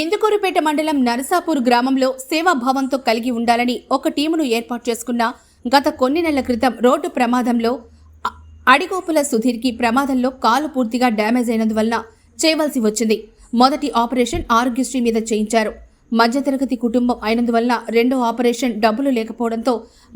ఇందుకూరుపేట మండలం నరసాపూర్ గ్రామంలో సేవాభావంతో కలిగి ఉండాలని ఒక టీమును ఏర్పాటు చేసుకున్న గత కొన్ని నెలల క్రితం రోడ్డు ప్రమాదంలో అడిగోపుల సుధీర్కి ప్రమాదంలో కాలు పూర్తిగా డ్యామేజ్ అయినందువలన చేయవలసి వచ్చింది. మొదటి ఆపరేషన్ ఆరోగ్యశ్రీ మీద చేయించారు. మధ్యతరగతి కుటుంబం అయినందువలన రెండో ఆపరేషన్ డబ్బులు లేకపోవడంతో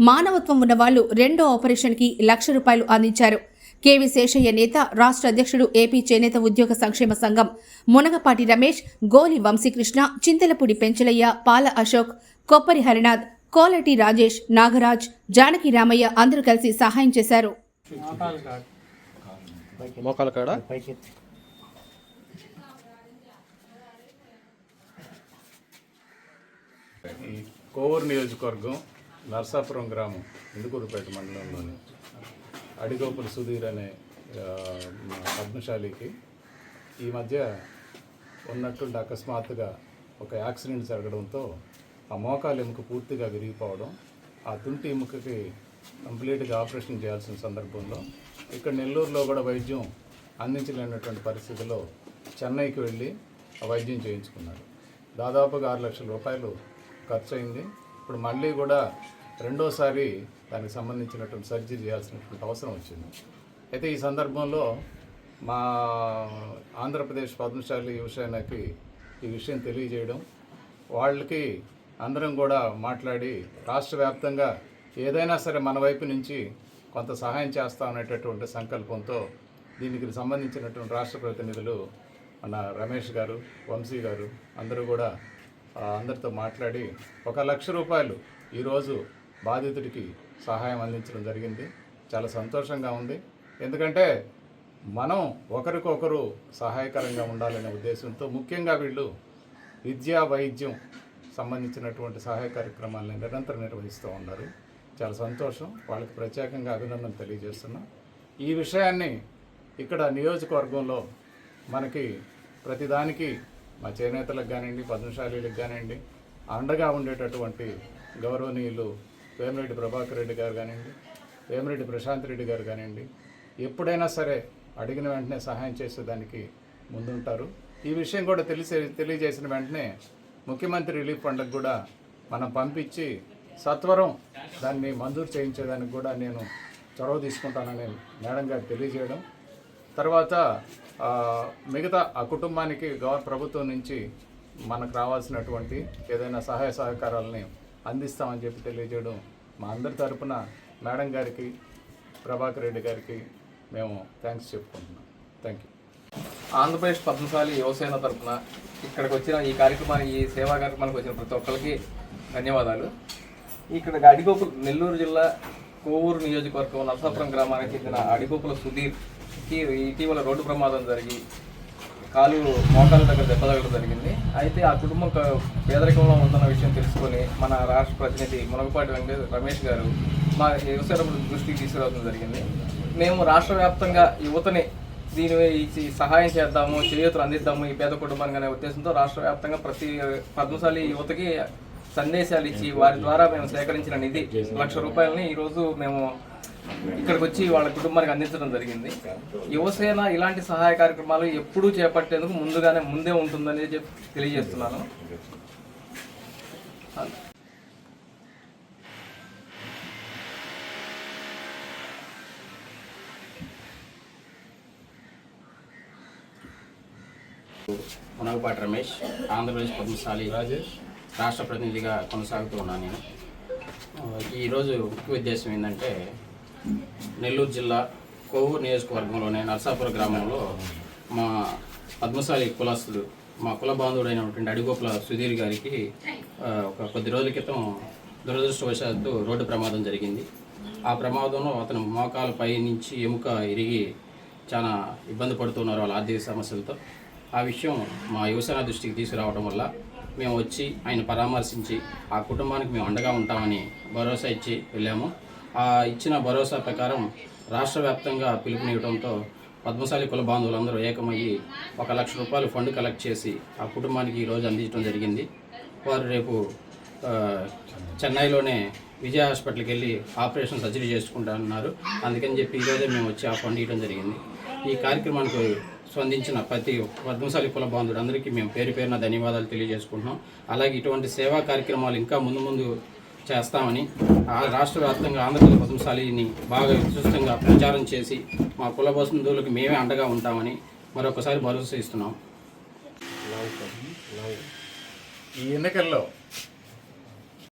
మానవత్వం ఉన్నవాళ్ళు రెండో ఆపరేషన్కి లక్ష రూపాయలు అందించారు. కేవి శేషయ్య నేత రాష్ట్ర అధ్యక్షుడు ఏపీ చేనేత ఉద్యోగ సంక్షేమ సంఘం మునగపాటి రమేష్ గోలి వంశీకృష్ణ చింతలపూడి పెంచలయ్య పాల అశోక్ కొప్పరి హరినాథ్ కోలటి రాజేష్ నాగరాజ్ జానకి రామయ్య అందరూ కలిసి సహాయం చేశారు. కోవూరు నియోజకవర్గం నర్సాపురం గ్రామం ఇందుకూరుపేట మండలంలోని అడిగోపుల సుధీర్ అనే పద్మశాలికి ఈ మధ్య ఉన్నట్టుండి అకస్మాత్తుగా ఒక యాక్సిడెంట్ జరగడంతో ఆ మోకాలు ఎముక పూర్తిగా విరిగిపోవడం ఆ తుంటి ఎముకకి కంప్లీట్గా ఆపరేషన్ చేయాల్సిన సందర్భంలో ఇక్కడ నెల్లూరులో కూడా వైద్యం అందించలేనటువంటి పరిస్థితిలో చెన్నైకి వెళ్ళి ఆ వైద్యం చేయించుకున్నారు. దాదాపుగా ఆరు లక్షల రూపాయలు ఖర్చు అయింది ఇప్పుడు మళ్ళీ కూడా రెండోసారి దానికి సంబంధించినటువంటి సర్జరీ చేయాల్సినటువంటి అవసరం వచ్చింది. అయితే ఈ సందర్భంలో మా ఆంధ్రప్రదేశ్ పద్మశాలి యువసేనకి ఈ విషయం తెలియజేయడం వాళ్ళకి అందరం కూడా మాట్లాడి రాష్ట్ర వ్యాప్తంగా ఏదైనా సరే మన వైపు నుంచి కొంత సహాయం చేస్తాం అనేటటువంటి సంకల్పంతో దీనికి సంబంధించినటువంటి రాష్ట్ర ప్రతినిధులు మన రమేష్ గారు వంశీ గారు అందరూ కూడా అందరితో మాట్లాడి ఒక లక్ష రూపాయలు ఈరోజు బాధితుడికి సహాయం అందించడం జరిగింది. చాలా సంతోషంగా ఉంది. ఎందుకంటే మనం ఒకరికొకరు సహాయకరంగా ఉండాలనే ఉద్దేశంతో ముఖ్యంగా వీళ్ళు విద్యా వైద్యం సంబంధించినటువంటి సహాయ కార్యక్రమాలను నిరంతరం నిర్వహిస్తూ ఉన్నారు. చాలా సంతోషం. వాళ్ళకి ప్రత్యేకంగా అభినందన తెలియజేస్తున్నాం. ఈ విషయాన్ని ఇక్కడ నియోజకవర్గంలో మనకి ప్రతిదానికి మా చేనేతలకు కానివ్వండి పద్మశాలీలకు కానివ్వండి అండగా ఉండేటటువంటి గౌరవనీయులు వేమిరెడ్డి ప్రభాకర్ రెడ్డి గారు కానివ్వండి వేమిరెడ్డి ప్రశాంత్ రెడ్డి గారు కానివ్వండి ఎప్పుడైనా సరే అడిగిన వెంటనే సహాయం చేసేదానికి ముందుంటారు. ఈ విషయం కూడా తెలిసే తెలియజేసిన వెంటనే ముఖ్యమంత్రి రిలీఫ్ ఫండ్కి కూడా మనం పంపించి సత్వరం దాన్ని మంజూరు చేయించేదానికి కూడా నేను చొరవ తీసుకుంటానని మేడం గారు తెలియజేయడం. తర్వాత మిగతా ఆ కుటుంబానికి గవర్న ప్రభుత్వం నుంచి మనకు రావాల్సినటువంటి ఏదైనా సహాయ సహకారాలని అందిస్తామని చెప్పి తెలియజేయడం మా అందరి తరపున మేడం గారికి ప్రభాకర్ రెడ్డి గారికి మేము థ్యాంక్స్ చెప్పుకుంటున్నాం. థ్యాంక్ యూ ఆంధ్రప్రదేశ్ పద్మశాలి యువసేన తరఫున ఇక్కడికి వచ్చిన ఈ కార్యక్రమానికి ఈ సేవా కార్యక్రమానికి వచ్చిన ప్రతి ఒక్కరికి ధన్యవాదాలు. ఇక్కడ అడిగోపుల నెల్లూరు జిల్లా కోవూరు నియోజకవర్గం నరసాపురం గ్రామానికి చెందిన అడిగోపుల సుధీర్కి ఇటీవల రోడ్డు ప్రమాదం జరిగి కాలు మోకాల దగ్గర దెబ్బ తగలడం జరిగింది. అయితే ఆ కుటుంబం పేదరికంలో ఉందన్న విషయం తెలుసుకొని మన రాష్ట్ర ప్రతినిధి మునగపాటి వెంకట రమేష్ గారు మా వ్యవసాయ దృష్టికి తీసుకురావడం జరిగింది. మేము రాష్ట్ర వ్యాప్తంగా యువతని దీని ఈ సహాయం చేద్దాము చేయూతలు అందిద్దాము ఈ పేద కుటుంబానికి అనే ఉద్దేశంతో రాష్ట్ర వ్యాప్తంగా ప్రతి పద్మశాలి యువతకి సందేశాలు ఇచ్చి వారి ద్వారా మేము సేకరించిన నిధి లక్ష రూపాయలని ఈరోజు మేము ఇక్కడికి వచ్చి వాళ్ళ కుటుంబానికి అందించడం జరిగింది. యువసేన ఇలాంటి సహాయ కార్యక్రమాలు ఎప్పుడూ చేపట్టేందుకు ముందుగానే ముందే ఉంటుందని చెప్పి తెలియజేస్తున్నాను. మునగపాటి రమేష్ ఆంధ్రప్రదేశ్ పద్మశాలి రాజేష్ రాష్ట్ర ప్రతినిధిగా కొనసాగుతూ ఉన్నాను నేను. ఈరోజు ముఖ్య ఉద్దేశం ఏంటంటే నెల్లూరు జిల్లా కోవూరు నియోజకవర్గంలోని నర్సాపుర గ్రామంలో మా పద్మశాలి కులస్తుడు మా కుల బాంధవుడైనటువంటి అడిగోపుల సుధీర్ గారికి ఒక కొద్ది రోజుల క్రితం దురదృష్టవశాత్తు రోడ్డు ప్రమాదం జరిగింది. ఆ ప్రమాదంలో అతను మోకాలపై నుంచి ఎముక ఇరిగి చాలా ఇబ్బంది పడుతున్నారు వాళ్ళ ఆర్థిక సమస్యలతో. ఆ విషయం మా యువసేన దృష్టికి తీసుకురావడం వల్ల మేము వచ్చి ఆయన పరామర్శించి ఆ కుటుంబానికి మేము అండగా ఉంటామని భరోసా ఇచ్చి వెళ్ళాము. ఆ ఇచ్చిన భరోసా ప్రకారం రాష్ట్ర వ్యాప్తంగా పిలుపునివ్వడంతో పద్మశాలి కుల బాంధవులందరూ ఏకమయ్యి ఒక లక్ష రూపాయలు ఫండ్ కలెక్ట్ చేసి ఆ కుటుంబానికి ఈరోజు అందించడం జరిగింది. వారు రేపు చెన్నైలోనే విజయ హాస్పిటల్కి వెళ్ళి ఆపరేషన్ సర్జరీ చేసుకుంటానన్నారు. అందుకని చెప్పి ఈరోజే మేము వచ్చి ఆ ఫండ్ ఇవ్వడం జరిగింది. ఈ కార్యక్రమానికి స్పందించిన ప్రతి పద్మశాలి కుల బాంధుడు అందరికీ మేము పేరు పేరున ధన్యవాదాలు తెలియజేసుకుంటున్నాం. అలాగే ఇటువంటి సేవా కార్యక్రమాలు ఇంకా ముందు ముందు చేస్తామని ఆ రాష్ట్ర వ్యాప్తంగా ఆంధ్రప్రదేశ్ పద్మశాలిని బాగా విస్తృతంగా ప్రచారం చేసి మా కుల బంధువులకు మేమే అండగా ఉంటామని మరొకసారి భరోసా ఇస్తున్నాం. ఈ ఎన్నికల్లో